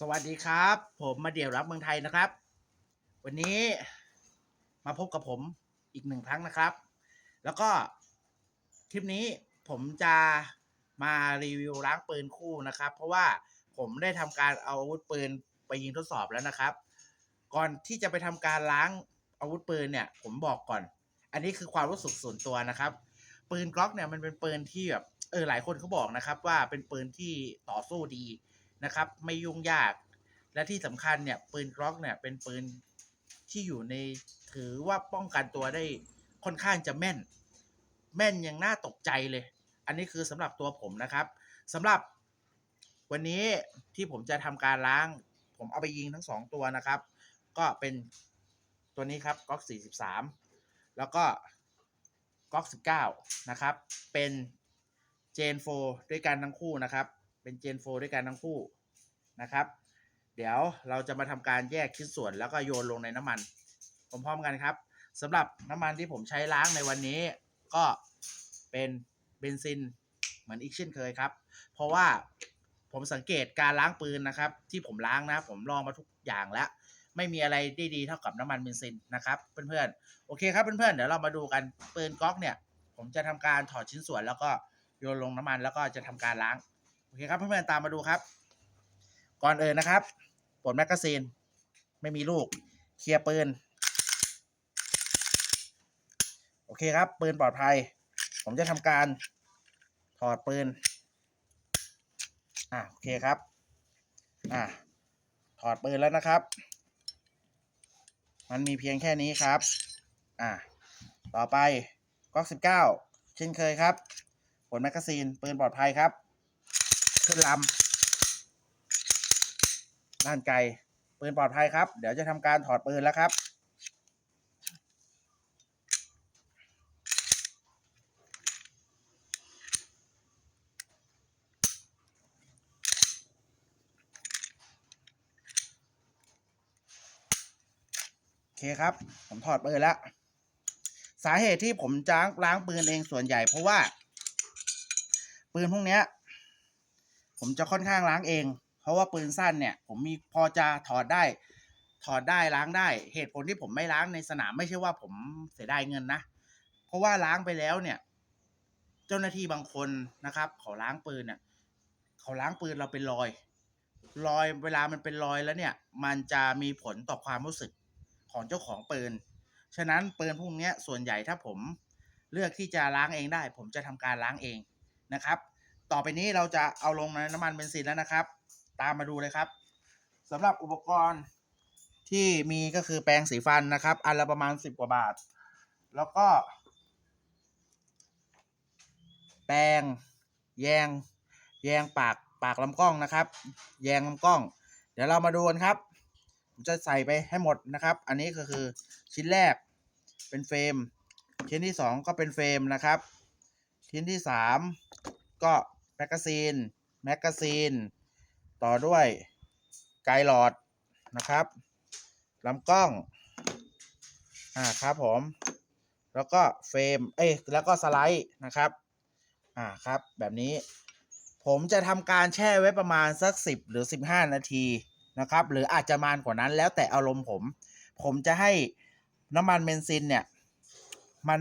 สวัสดีครับ ผมมาเดี่ยวรับเมืองไทยนะครับ วันนี้มาพบกับผมอีกหนึ่งครั้งนะครับ แล้วก็คลิปนี้ผมจะมารีวิวล้างปืนคู่นะครับ เพราะว่าผมได้ทำการเอาอาวุธปืนไปยิงทดสอบแล้วนะครับ ก่อนที่จะไปทำการล้างอาวุธปืนเนี่ย ผมบอกก่อน อันนี้คือความรู้สึกส่วนตัวนะครับ ปืนกล็อกเนี่ยมันเป็นปืนที่แบบเออหลายคนเขาบอกนะครับ ว่าเป็นปืนที่ต่อสู้ดี นะครับ ไม่ยุ่งยาก และที่สำคัญเนี่ยปืนกล็อกเนี่ยเป็นปืนที่อยู่ในถือว่าป้องกันตัวได้ค่อนข้างจะแม่น แม่นยังน่าตกใจเลย อันนี้คือสำหรับตัวผมนะครับสำหรับวันนี้ที่ผมจะทำการล้าง ผมเอาไปยิงทั้งสองตัวนะครับ ก็เป็นตัวนี้ครับก๊อก43 แล้วก็ก๊อก19 นะครับ เป็นเจนโฟด้วยกันทั้งคู่นะครับ เป็นเจนโฟด้วยกันทั้งคู่ นะครับ เดี๋ยวเราจะมาทำการแยกชิ้นส่วนแล้วก็โยนลงในน้ำมันพร้อมๆกันครับสำหรับน้ำมันที่ผมใช้ล้างในวันนี้ ก็เป็นเบนซินเหมือนอีกเช่นเคยครับ เพราะว่าผมสังเกตการล้างปืนนะครับ ที่ผมล้างนะ ผมลองมาทุกอย่างแล้ว ไม่มีอะไรได้ดีเท่ากับน้ำมันเบนซินนะครับเพื่อนๆโอเคครับเพื่อนๆเดี๋ยวเรามาดูกันปืนก๊อกเนี่ย ผมจะทำการถอดชิ้นส่วนแล้วก็โยนลงน้ำมันแล้วก็จะทำการล้างโอเคครับเพื่อนๆตามมาดูครับ ก่อนอื่นนะครับปลดแมกกาซีน ไม่มีลูก เคลียร์ปืน โอเคครับ ปืนปลอดภัย ผมจะทำการถอดปืน อ่าโอเคครับ อ่าถอดปืนแล้วนะครับ มันมีเพียงแค่นี้ครับ อ่าต่อไปก๊อกสิบเก้าเช่นเคยครับผลแมกกาซีนปืนปลอดภัยครับ ขึ้นลำ ด้านไกลปืนปลอดภัยครับ เดี๋ยวจะทำการถอดปืนแล้วครับ โอเคครับ ผมถอดปืนแล้ว สาเหตุที่ผมจ้างล้างปืนเองส่วนใหญ่เพราะว่า ปืนพวกนี้ผมจะค่อนข้างล้างเอง เพราะว่าปืนสั้นเนี่ย ผมมีพอจะถอดได้ ถอดได้ล้างได้ เหตุผลที่ผมไม่ล้างในสนามไม่ใช่ว่าผมเสียดายเงินนะ เพราะว่าล้างไปแล้วเนี่ย เจ้าหน้าที่บางคนนะครับเขาล้างปืนเนี่ยเขาล้างปืนเราเป็นรอย รอยเวลามันเป็นรอยแล้วเนี่ย มันจะมีผลต่อความรู้สึกของเจ้าของปืน ฉะนั้นปืนพวกนี้ส่วนใหญ่ถ้าผมเลือกที่จะล้างเองได้ ผมจะทำการล้างเองนะครับ ต่อไปนี้เราจะเอาลงในน้ำมันเบนซินแล้วนะครับ ตามมาดูเลยครับสำหรับอุปกรณ์ที่มีก็คือแปรงสีฟันนะครับ อันละประมาณสิบกว่าบาท แล้วก็ แปรงแยง แยงปากปากลำกล้องนะครับ แยงลำกล้อง เดี๋ยวเรามาดูกันครับผมจะใส่ไปให้หมดนะครับ อันนี้ก็คือชิ้นแรกเป็นเฟรม ชิ้นที่สองก็เป็นเฟรมนะครับ ชิ้นที่สามก็แมกกาซีนแมกกาซีน ต่อด้วยไกด์หลอดนะครับลำกล้อง อ่าครับผม แล้วก็เฟรม เอ้ยแล้วก็สไลด์นะครับ อ่าครับ แบบนี้ ผมจะทำการแช่ไว้ประมาณสักสิบหรือสิบห้านาทีนะครับ หรืออาจจะมานกว่านั้นแล้วแต่อารมณ์ผม ผมจะให้น้ำมันเบนซินเนี่ย มัน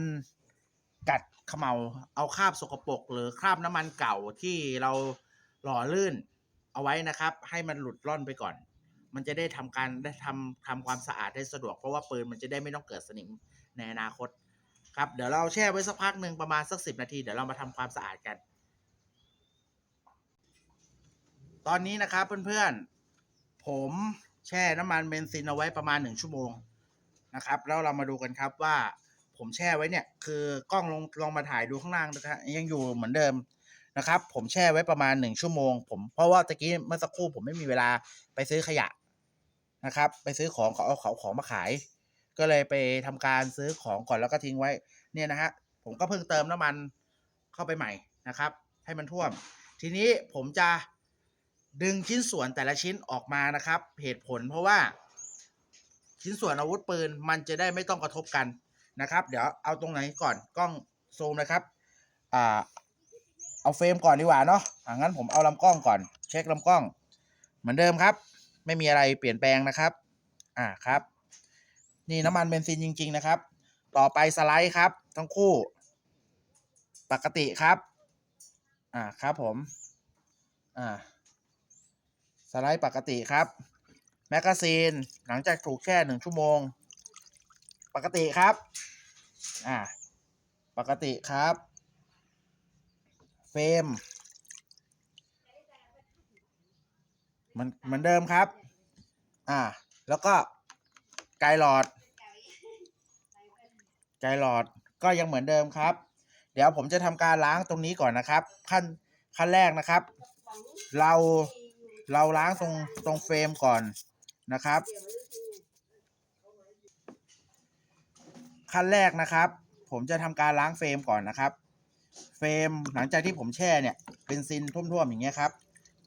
กัดเขมเาเอาคราบสกปรกหรือคราบน้ำมันเก่าที่เราหล่อลื่น เอาไว้นะครับ ให้มันหลุดร่อนไปก่อน มันจะได้ทำการได้ทำทำความสะอาดได้สะดวก เพราะว่าปืนมันจะได้ไม่ต้องเกิดสนิมในอนาคตครับ เดี๋ยวเราแช่ไว้สักพักหนึ่งประมาณสักสิบนาที เดี๋ยวเรามาทำความสะอาดกัน ตอนนี้นะครับเพื่อนๆ ผมแช่น้ำมันเบนซินเอาไว้ประมาณหนึ่งชั่วโมงนะครับ แล้วเรามาดูกันครับว่าผมแช่ไว้เนี่ยคือกล้องลงลองมาถ่ายดูข้างล่างนะครับยังอยู่เหมือนเดิม นะครับ ผมแช่ไว้ประมาณหนึ่งชั่วโมง ผมเพราะว่าตะกี้เมื่อสักครู่ผมไม่มีเวลาไปซื้อขยะนะครับ ไปซื้อของเขาเอาเขาของมาขาย ก็เลยไปทำการซื้อของก่อนแล้วก็ทิ้งไว้ เนี่ยนะฮะผมก็เพิ่งเติมน้ำมันเข้าไปใหม่นะครับ ให้มันท่วม ทีนี้ผมจะดึงชิ้นส่วนแต่ละชิ้นออกมานะครับ เหตุผลเพราะว่า ชิ้นส่วนอาวุธปืนมันจะได้ไม่ต้องกระทบกันนะครับ เดี๋ยวเอาตรงไหนก่อนกล้องซูมนะครับอ่า เอาเฟรมก่อนดีกว่าเนาะอ่างั้นผมเอาลำกล้องก่อน เช็คลำกล้อง เหมือนเดิมครับ ไม่มีอะไรเปลี่ยนแปลงนะครับ อ่าครับ นี่น้ำมันเบนซินจริง ๆ นะครับ ต่อไปสไลด์ครับ ทั้งคู่ ปกติครับ อ่าครับผม อ่า สไลด์ปกติครับ แมกกาซีน หลังจากถูกแช่หนึ่งชั่วโมง ปกติครับ อ่า ปกติครับ เฟรมมันเหมือนเดิมครับ อ่า แล้วก็ไกลหลอด ไกลหลอดก็ยังเหมือนเดิมครับ เดี๋ยวผมจะทำการล้างตรงนี้ก่อนนะครับ ขั้นขั้นแรกนะครับ เราเราล้างตรงตรงเฟรมก่อนนะครับ ขั้นแรกนะครับ ผมจะทำการล้างเฟรมก่อนนะครับ เฟรมหลังจากที่ผมแช่เนี่ยเบนซินท่วมๆอย่างเงี้ยครับ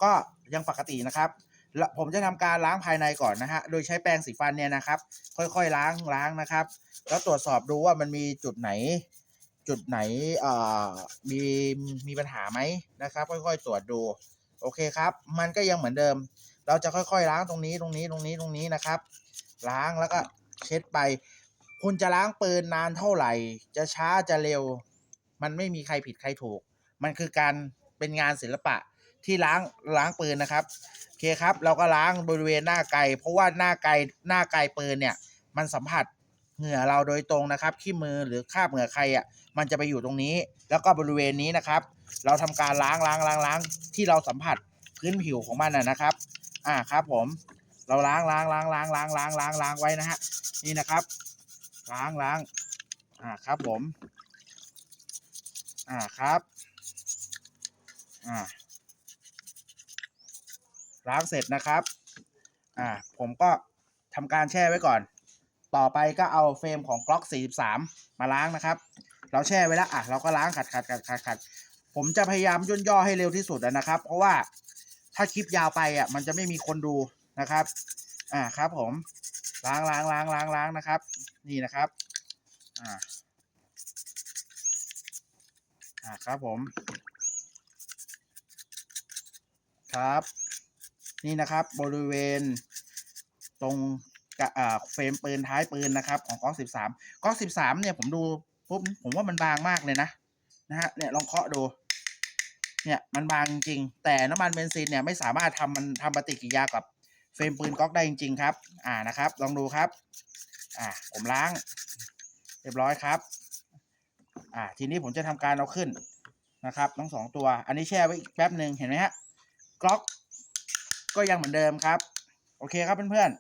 ก็ยังปกตินะครับผมจะทำการล้างภายในก่อนนะฮะ โดยใช้แปรงสีฟันเนี่ยนะครับ ค่อยๆล้างล้างนะครับ แล้วตรวจสอบดูว่ามันมีจุดไหน จุดไหนเอ่อมีมีปัญหาไหมนะครับ ค่อยๆตรวจดู โอเคครับ มันก็ยังเหมือนเดิม เราจะค่อยๆล้างตรงนี้ตรงนี้ตรงนี้ตรงนี้นะครับ ล้างแล้วก็เช็ดไป คุณจะล้างปืนนานเท่าไหร่ จะช้าจะเร็ว มันไม่มีใครผิดใครถูก มันคือการเป็นงานศิลปะที่ล้างล้างปืนนะครับโอเคครับ เราก็ล้างบริเวณหน้าไกลเพราะว่าหน้าไกลหน้าไกลปืนเนี่ย มันสัมผัสเหงื่อเราโดยตรงนะครับขี้มือหรือคราบเหงื่อใครอะมันจะไปอยู่ตรงนี้ แล้วก็บริเวณนี้นะครับ เราทำการล้างล้างล้างล้างที่เราสัมผัสพื้นผิวของมันนะครับ อ่าครับผม เราล้างล้างล้างล้างล้างล้างล้างล้างไว้นะฮะนี่นะครับ ล้างล้างอ่าครับผม อ่าครับอ่าล้างเสร็จนะครับอ่าผมก็ทำการแช่ไว้ก่อน ต่อไปก็เอาเฟรมของ Glock 43 มาล้างนะครับ เราแช่ไว้แล้วอะเราก็ล้างขัดขัดขัดขัดขัดผมจะพยายามย่นย่อให้เร็วที่สุดนะครับ เพราะว่าถ้าคลิปยาวไปอะมันจะไม่มีคนดูนะครับ อ่าครับผมล้างล้างล้างล้างล้างนะครับ นี่นะครับ อ่า อ่าครับผม ครับ นี่นะครับบริเวณตรงกะอ่าเฟรมปืนท้ายปืนนะครับของก๊อกสิบสามก๊อกสิบสามเนี่ยผมดูปุ๊บผมว่ามันบางมากเลยนะนะฮะเนี่ยลองเคาะดู เนี่ยมันบางจริง แต่น้ำมันเบนซินเนี่ยไม่สามารถทำมันทำปฏิกิริยากับเฟรมปืนก๊อกได้จริง ๆ ครับ อ่านะครับ ลองดูครับ อ่าผมล้าง เรียบร้อยครับ อ่า ทีนี้ผมจะทำการเอาขึ้นนะครับ ทั้งสองตัว อันนี้แช่ไว้อีกแป๊บหนึ่งเห็นไหมฮะกล็อก ก็ยังเหมือนเดิมครับ โอเคครับเพื่อน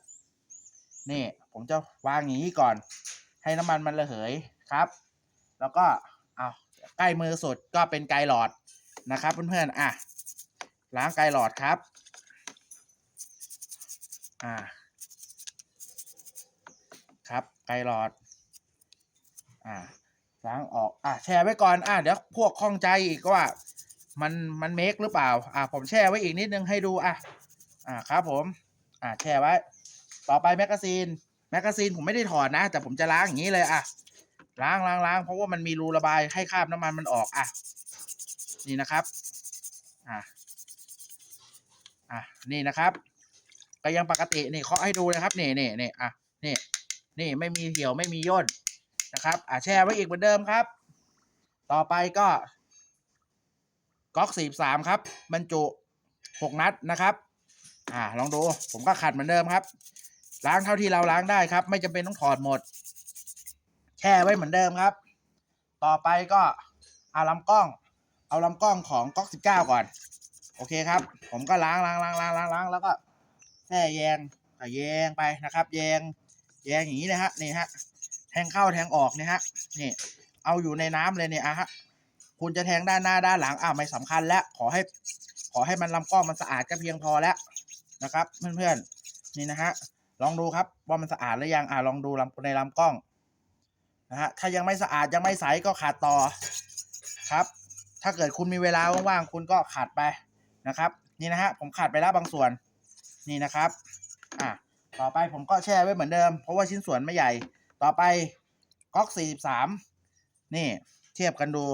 ๆนี่ ผมจะวางอย่างนี้ก่อน ให้น้ำมันมันระเหยครับ แล้วก็เอาใกล้มือสุดก็เป็นไกหลอดนะครับเพื่อนๆอะล้างไกหลอดครับ อ่า ครับไกหลอด อ่า ล้างออก อะแช่ไว้ก่อน อะเดี๋ยวพวกข้องใจอีกว่า มันมันเมคหรือเปล่า อะผมแช่ไว้อีกนิดนึงให้ดู อะ อ่าครับผม อ่าแช่ไว้ ต่อไปแมกกาซีน แมกกาซีนผมไม่ได้ถอดนะ แต่ผมจะล้างอย่างนี้เลย อะ ล้างล้างล้างเพราะว่ามันมีรูระบายให้คราบน้ำมันมันออก อะ นี่นะครับ อะ อะ นี่นะครับ ก็ยังปกติ นี่เคาะให้ดูนะครับ นี่นี่นี่อะ นี่ นี่ไม่มีเหี่ยวไม่มีย่น นะครับอะแช่ไว้อีกเหมือนเดิมครับ ต่อไปก็ก๊อกสี่สามครับ บรรจุหกนัดนะครับ อ่าลองดู ผมก็ขัดเหมือนเดิมครับ ล้างเท่าที่เราล้างได้ครับ ไม่จำเป็นต้องถอดหมด แช่ไว้เหมือนเดิมครับ ต่อไปก็เอาลำกล้อง เอาลำกล้องของก๊อกสิบเก้าก่อน โอเคครับ ผมก็ล้างล้างล้างล้างล้างล้างแล้วก็แช่แยงแยงไปนะครับ แยงแยงอย่างนี้นะฮะนี่ฮะ แทงเข้าแทงออกเนี่ยฮะนี่เอาอยู่ในน้ำเลยเนี่ยอะฮะคุณจะแทงด้านหน้าด้านหลังอ่าไม่สำคัญแล้วขอให้ขอให้มันลำกล้องมันสะอาดก็เพียงพอแล้วนะครับ เพื่อนๆนี่นะฮะลองดูครับว่ามันสะอาดหรือยังอ่าลองดูลำในลำกล้องนะฮะถ้ายังไม่สะอาดยังไม่ใสก็ขัดต่อครับ ถ้าเกิดคุณมีเวลาว่างๆคุณก็ขัดไปนะครับ นี่นะฮะผมขัดไปแล้วบางส่วนนี่นะครับอะต่อไปผมก็แช่ไว้เหมือนเดิม เพราะว่าชิ้นส่วนไม่ใหญ่ ต่อไปก๊อกสี่สิบสามนี่ เทียบกันดู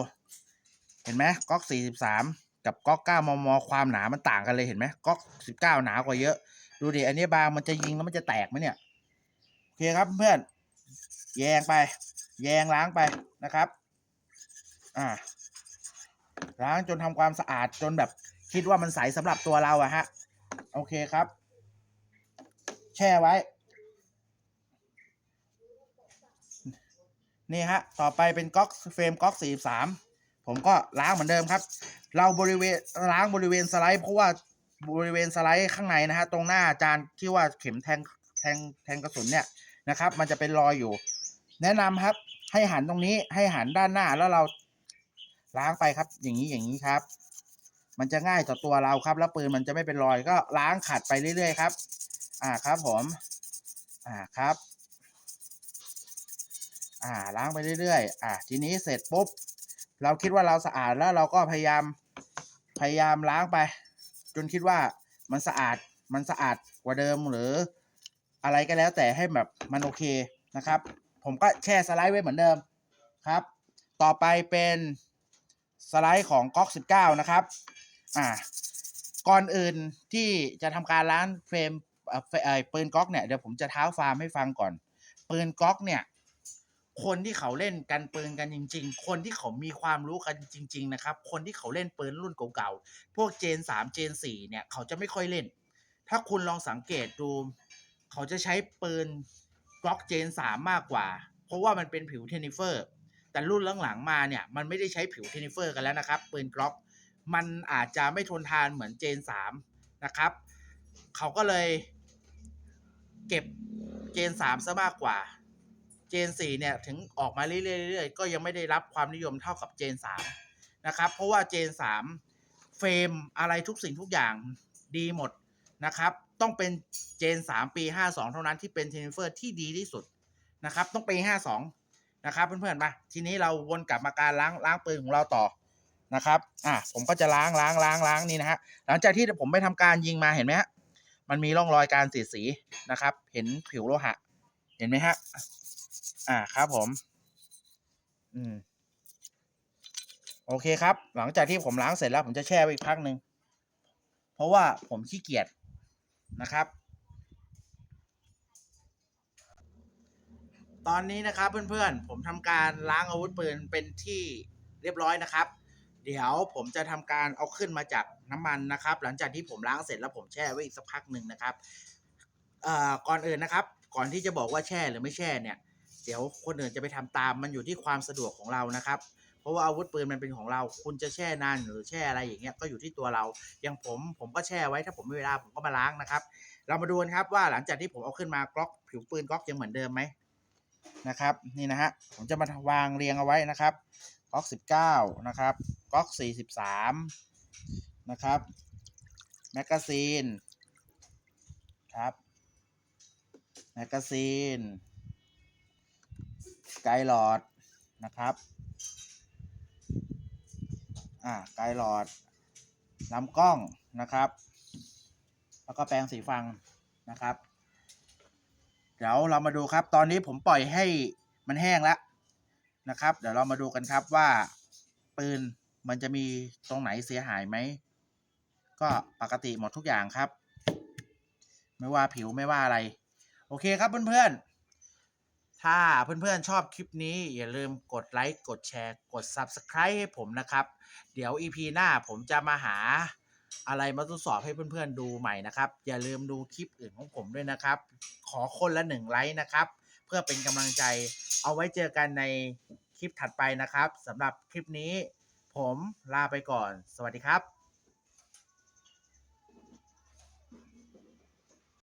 เห็นไหมก๊อกสี่สิบสามกับก๊อกเก้ามมความหนามันต่างกันเลยเห็นไหมก๊อกสิบเก้าหนากว่าเยอะ ดูดิอันนี้บางมันจะยิงแล้วมันจะแตกไหมเนี่ยโอเคครับเพื่อนแยงไป แยงล้างไปนะครับ อ่า ล้างจนทำความสะอาดจนแบบคิดว่ามันใสสำหรับตัวเราอะฮะ โอเคครับ แช่ไว้ นี่ฮะ ต่อไปเป็นก๊อกเฟรมก๊อก43ผมก็ล้างเหมือนเดิมครับ เราบริเวณล้างบริเวณสไลด์เพราะว่าบริเวณสไลด์ข้างในนะฮะตรงหน้าจานที่ว่าเข็มแทงแทงแทงกระสุนเนี่ยนะครับ มันจะเป็นรอยอยู่ แนะนำครับ ให้หันตรงนี้ให้หันด้านหน้าแล้วเราล้างไปครับ อย่างนี้อย่างนี้ครับ มันจะง่ายต่อตัวเราครับ แล้วปืนมันจะไม่เป็นรอยก็ล้างขัดไปเรื่อยๆครับ อ่าครับผม อ่าครับ อ่า ล้างไปเรื่อยๆ อ่าทีนี้เสร็จปุ๊บ เราคิดว่าเราสะอาดแล้วเราก็พยายาม พยายามล้างไป จนคิดว่ามันสะอาด มันสะอาดกว่าเดิมหรือ อะไรก็แล้วแต่ให้แบบมันโอเคนะครับ ผมก็แช่สไลด์ไว้เหมือนเดิมครับ ต่อไปเป็นสไลด์ของก๊อก19 นะครับ อ่า ก่อนอื่นที่จะทำการล้างเฟรมเอ่อเฟเอ่อปืนก๊อกเนี่ยเดี๋ยวผมจะเท้าฟาร์มให้ฟังก่อน ปืนก๊อกเนี่ย คนที่เขาเล่นกันปืนกันจริง ๆ คนที่เขามีความรู้กันจริง ๆ นะครับ คนที่เขาเล่นปืนรุ่นเก่าๆ พวกเจนสามเจนสี่เนี่ยเขาจะไม่ค่อยเล่น ถ้าคุณลองสังเกตดู เขาจะใช้ปืนกล็อกเจนสามมากกว่า เพราะว่ามันเป็นผิวเทนนิเฟอร์ แต่รุ่นหลังๆมาเนี่ยมันไม่ได้ใช้ผิวเทนนิเฟอร์กันแล้วนะครับ ปืนกล็อกมันอาจจะไม่ทนทานเหมือนเจนสามนะครับ เขาก็เลยเก็บเจนสามซะมากกว่า จนสี่เนี่ย ถึงออกมาเรื่อยๆก็ยังไม่ได้รับความนิยมเท่ากับเจนสามนะครับ เพราะว่าเจนสามเฟรมอะไรทุกสิ่งทุกอย่างดีหมดนะครับ ต้องเป็นเจนสามปีห้าสองเท่านั้นที่เป็นเทนนิเฟอร์ที่ดีที่สุดนะครับ ต้องปีห้าสองนะครับ เพื่อนๆมาทีนี้เราวนกลับมาการล้างล้างปืนของเราต่อนะครับ อะผมก็จะล้างล้างล้างล้างนี่นะฮะ หลังจากที่ผมไปทำการยิงมาเห็นไหมฮะ มันมีร่องรอยการเสียดสีนะครับ เห็นผิวโลหะ เห็นไหมฮะ อ่าครับผม อืม โอเคครับ หลังจากที่ผมล้างเสร็จแล้ว ผมจะแช่ไว้อีกพักหนึ่งเพราะว่าผมขี้เกียจนะครับ ตอนนี้นะครับเพื่อนๆ ผมทำการล้างอาวุธปืนเป็นที่เรียบร้อยนะครับ เดี๋ยวผมจะทำการเอาขึ้นมาจากน้ำมันนะครับ หลังจากที่ผมล้างเสร็จแล้วผมแช่ไว้อีกสักพักหนึ่งนะครับอ่อก่อนอื่นนะครับ ก่อนที่จะบอกว่าแช่หรือไม่แช่เนี่ย เดี๋ยวคนอื่นจะไปทำตามมันอยู่ที่ความสะดวกของเรานะครับ เพราะว่าอาวุธปืนมันเป็นของเรา คุณจะแช่นานหรือแช่อะไรอย่างเงี้ยก็อยู่ที่ตัวเรา อย่างผมผมก็แช่ไว้ถ้าผมไมีเวลาผมก็มาล้างนะครับ เรามาดูกันครับว่าหลังจากที่ผมเอาขึ้นมากล็อกผิวปืนกล็อกยังเหมือนเดิมไหมนะครับนี่นะฮะผมจะมาวางเรียงเอาไว้นะครับกล็อกสิบเก้านะครับกล็อกสี่สิบสามนะครับแมกกาซีนครับแมกกาซีน ไกด์หลอดนะครับอ่าไกด์หลอดลำกล้องนะครับ แล้วก็แปรงสีฟังนะครับ เดี๋ยวเรามาดูครับ ตอนนี้ผมปล่อยให้มันแห้งแล้วนะครับ เดี๋ยวเรามาดูกันครับว่าปืนมันจะมีตรงไหนเสียหายไหม ก็ปกติหมดทุกอย่างครับ ไม่ว่าผิวไม่ว่าอะไร โอเคครับเพื่อนๆ ถ้าเพื่อนๆชอบคลิปนี้อย่าลืมกดไลค์กดแชร์ กด Subscribe ให้ผมนะครับ เดี๋ยว EP หน้าผมจะมาหาอะไรมาทดสอบให้เพื่อนๆดูใหม่นะครับ อย่าลืมดูคลิปอื่นของผมด้วยนะครับ ขอคนละหนึ่งไลค์นะครับ เพื่อเป็นกำลังใจ เอาไว้เจอกันในคลิปถัดไปนะครับสำหรับคลิปนี้ ผมลาไปก่อน สวัสดีครับ